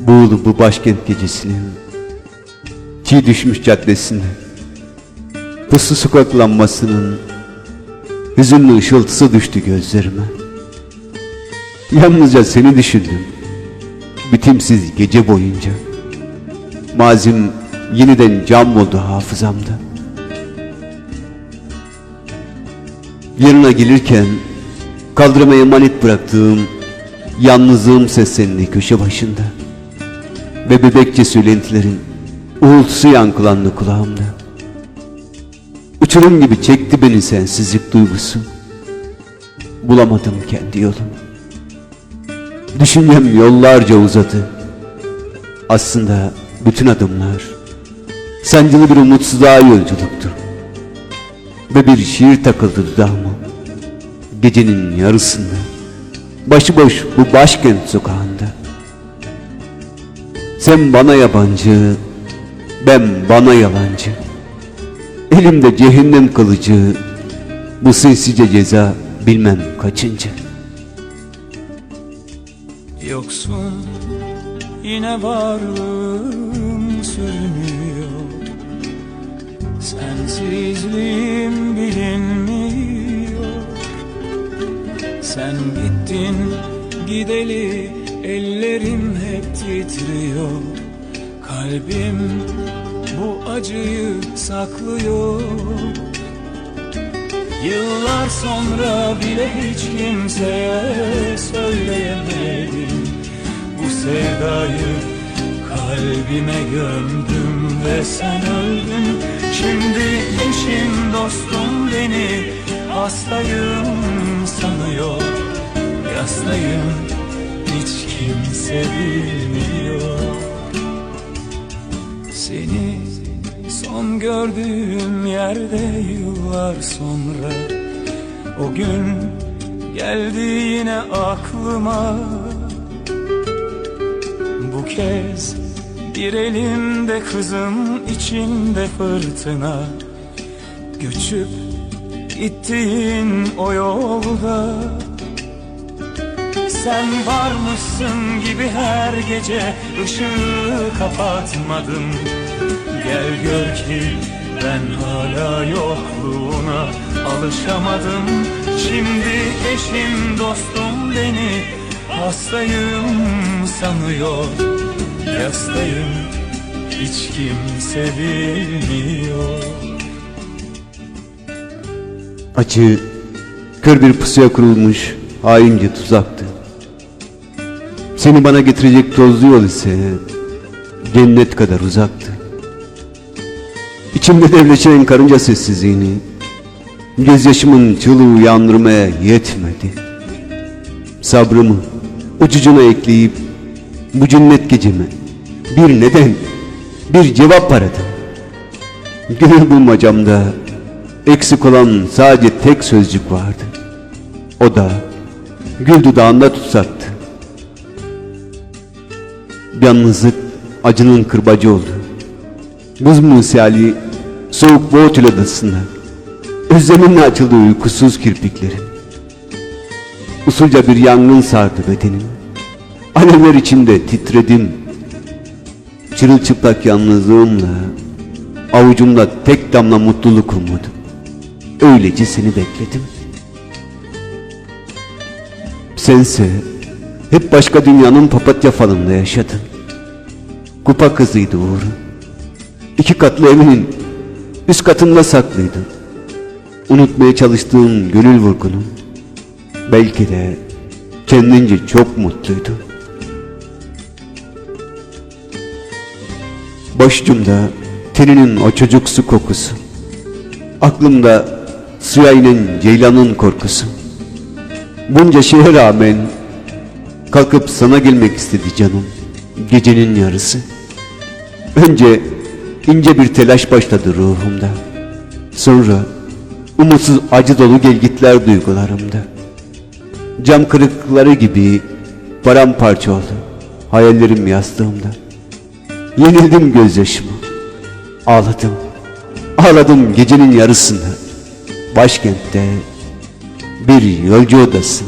Buğulu bu başkent gecesinin Çiğ düşmüş caddesinde Puslu sokak lambasının Hüzünlü ışıltısı düştü gözlerime. Yalnızca seni düşündüm Bitimsiz gece boyunca. Mazim yeniden cam oldu hafızamda Yanına gelirken Kaldırıma emanet bıraktığım Yalnızlığım seslendi köşe başında Ve bebekçe söylentilerin Uğultusu yankılandı kulağımda. Uçurum gibi çekti beni sensizlik duygusu. Bulamadım kendi yolumu. Düşüncem yollarca uzadı. Aslında bütün adımlar Sancılı bir umutsuzluğa yolculuktu. Ve bir şiir takıldı dudağıma Gecenin yarısında Başıboş bu başkent sokağında. Sen bana yabancı Ben bana yalancı. Elimde cehennem kılıcı Bu sinsice ceza bilmem kaçıncı. Yoksun yine varlığım sürünüyor Sensizliğim Sen gittin gideli ellerim hep titriyor. Kalbim bu acıyı saklıyor. Yıllar sonra bile hiç kimseye söyleyemedim. Bu sevdayı kalbime gömdüm ve sen öldün. Şimdi eşim dostum beni hastayım sanıyor Yastayım hiç kimse bilmiyor. Seni son gördüğüm yerde yıllar sonra O gün geldi yine aklıma. Bu kez bir elimde kızım içinde fırtına Göçüp gittiğin o yolda? Sen varmışsın gibi her gece ışığı kapatmadım Gel gör ki ben hala yokluğuna alışamadım. Şimdi eşim dostum beni hastayım sanıyor. Yastayım hiç kimse bilmiyor Acı kör bir pusuya kurulmuş haince tuzaktı. Seni bana getirecek tozlu yol ise cennet kadar uzaktı. İçimde devleşen karınca sessizliğini Gözyaşımın çığlığı uyandırmaya yetmedi. Sabrımı ucucuna ekleyip Bu cennet geceme bir neden Bir cevap aradım. Gönül bulmacamda Eksik olan sadece tek sözcük vardı. O da Gül dudağında tutsaktı Yalnızlık acının kırbacı oldu. Buz misali soğuk Boğutul adasında Özleminle açıldı uykusuz kirpiklerim Usulca bir yangın sardı bedenim. Alevler içinde titredim. Çırılçıplak yalnızlığımla Avucumda tek damla mutluluk umudum Öylece seni bekledim. Sense hep başka dünyanın papatya falında yaşadın. Kupa kızıydı Uğur İki katlı evinin üst katında saklıydın. Unutmaya çalıştığın gönül vurgunun Belki de kendince çok mutluydun. Başucumda teninin o çocuksu kokusu Aklımda inen ceylanın korkusu. Bunca şeye rağmen Kalkıp sana gelmek istedi canım Gecenin yarısı. Önce ince bir telaş başladı ruhumda. Sonra umutsuz acı dolu gelgitler duygularımda. Cam kırıkları gibi paramparça oldu Hayallerim yastığımda. Yenildim gözyaşıma. Ağladım. Ağladım gecenin yarısında başkentte bir yolcu odası.